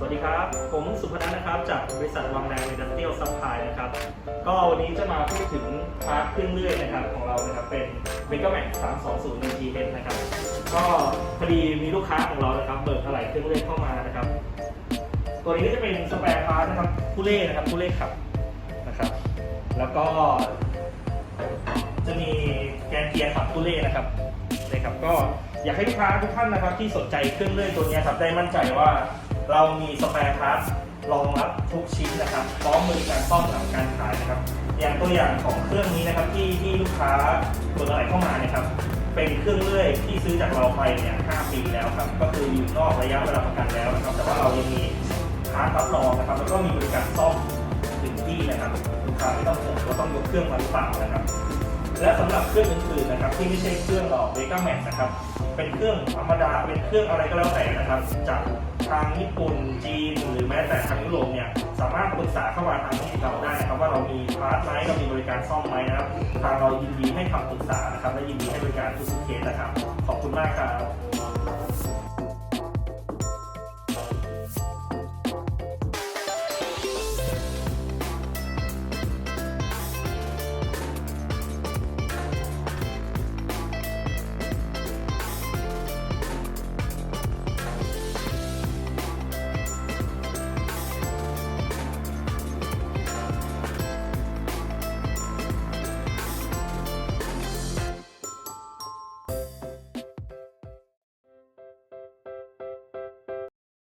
สวัสดีครับ ผมสุพนัทนะครับ จากบริษัทวังแดงอินดัสเทรียลซัพพลายนะครับ ก็วันนี้จะมาพูดถึงพาร์ทเครื่องเลื่อยนะครับของเรานะครับ เป็น m e g a m a x 320 NGH นะครับ ก็พอดีมีลูกค้าของเรานะครับเบิกอะไหล่เครื่องเลื่อยเข้ามานะครับ ตัวนี้ก็จะเป็นสแปร์พาร์ทนะครับผู้เล่นะครับผู้เล่ขับนะครับ แล้วก็ จะมีแกนเกียร์ขับตู้เล่นะครับนะครับ ก็อยากให้ลูกค้าทุกท่านนะครับ ที่สนใจเครื่องเลื่อยตัวนี้ครับได้มั่นใจว่า เรามีสแปร์พาร์ทรองรับทุกชิ้นนะครับพร้อมมือการซ่อมหลังการขายนะครับ อย่างตัวอย่างของเครื่องนี้นะครับที่ที่ลูกค้าเปิดอะไรเข้ามาเนี่ยครับ เป็นเครื่องเลื่อยที่ซื้อจากเราไปเนี่ย5ปีแล้วครับ ก็คืออยู่นอกระยะเวลาประกันแล้วนะครับ แต่ว่าเรายังมีพาร์ทรับรองนะครับ แล้วก็มีบริการซ่อมถึงที่นะครับ ลูกค้าไม่ต้องห่วงว่าต้องยกเครื่องมาหรือเปล่านะครับ และสำหรับเครื่องอื่นๆนะ ที่ไม่ใช่เครื่องหลอกเวก้าแมทนะครับ เป็นเครื่องธรรมดา เป็นเครื่องอะไรก็แล้วแต่นะครับ จากทางญี่ปุ่น จีน หรือแม้แต่ทางยุโรปเนี่ย สามารถปรึกษาเข้ามาทางที่เราได้นะครับ ว่าเรามีพาร์ทไหมเรามีบริการซ่อมไหมนะครับ ทางเรายินดีให้คำปรึกษานะครับ และยินดีให้บริการทุกเคสนะครับ ขอบคุณมากครับ